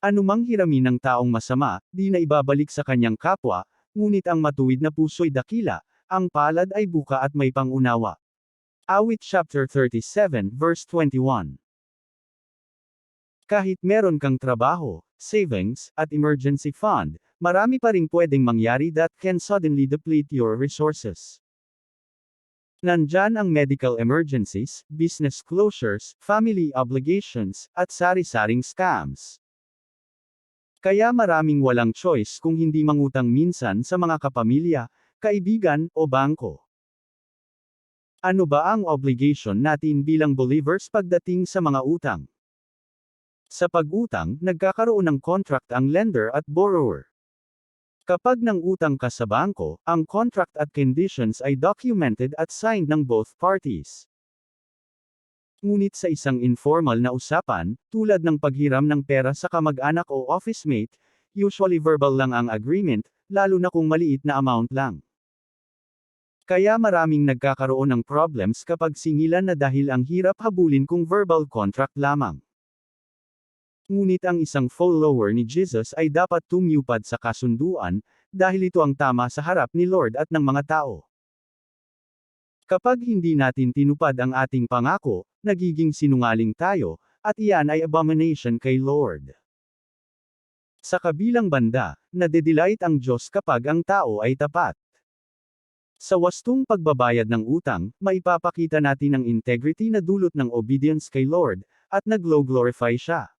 Anumang hiramin ng taong masama, di na ibabalik sa kanyang kapwa, ngunit ang matuwid na puso'y dakila, ang palad ay buka at may pangunawa. Awit chapter 37 verse 21 Kahit meron kang trabaho, savings, at emergency fund, marami pa ring pwedeng mangyari that can suddenly deplete your resources. Nandyan ang medical emergencies, business closures, family obligations, at sari-saring scams. Kaya maraming walang choice kung hindi mangutang minsan sa mga kapamilya, kaibigan, o bangko. Ano ba ang obligation natin bilang believers pagdating sa mga utang? Sa pag-utang, nagkakaroon ng contract ang lender at borrower. Kapag nang utang ka sa bangko, ang contract at conditions ay documented at signed ng both parties. Ngunit sa isang informal na usapan, tulad ng paghiram ng pera sa kamag-anak o office mate, usually verbal lang ang agreement, lalo na kung maliit na amount lang. Kaya maraming nagkakaroon ng problems kapag singilan na dahil ang hirap habulin kung verbal contract lamang. Ngunit ang isang follower ni Jesus ay dapat tumupad sa kasunduan, dahil ito ang tama sa harap ni Lord at ng mga tao. Kapag hindi natin tinupad ang ating pangako, nagiging sinungaling tayo, at iyan ay abomination kay Lord. Sa kabilang banda, nadedelight ang Diyos kapag ang tao ay tapat. Sa wastong pagbabayad ng utang, maipapakita natin ang integrity na dulot ng obedience kay Lord, at naglo-glorify siya.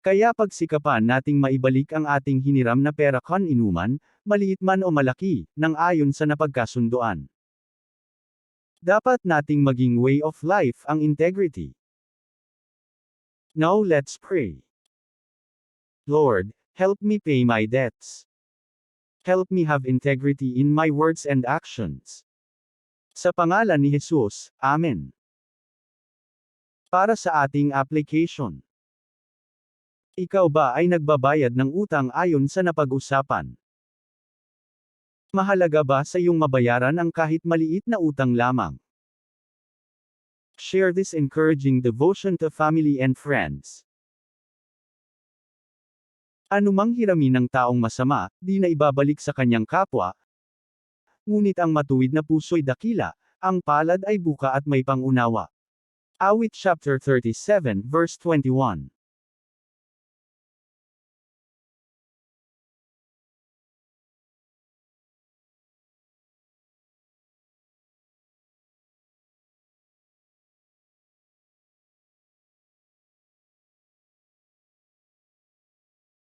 Kaya pagsikapan nating maibalik ang ating hiniram na pera kan inuman, maliit man o malaki, nang ayon sa napagkasunduan. Dapat nating maging way of life ang integrity. Now let's pray. Lord, help me pay my debts. Help me have integrity in my words and actions. Sa pangalan ni Jesus, Amen. Para sa ating application. Ikaw ba ay nagbabayad ng utang ayon sa napag-usapan? Mahalaga ba sa iyong mabayaran ang kahit maliit na utang lamang? Share this encouraging devotion to family and friends. Anumang hiramin ng taong masama, di na ibabalik sa kanyang kapwa. Ngunit ang matuwid na puso'y dakila, ang palad ay buka at may pangunawa. Awit chapter 37 verse 21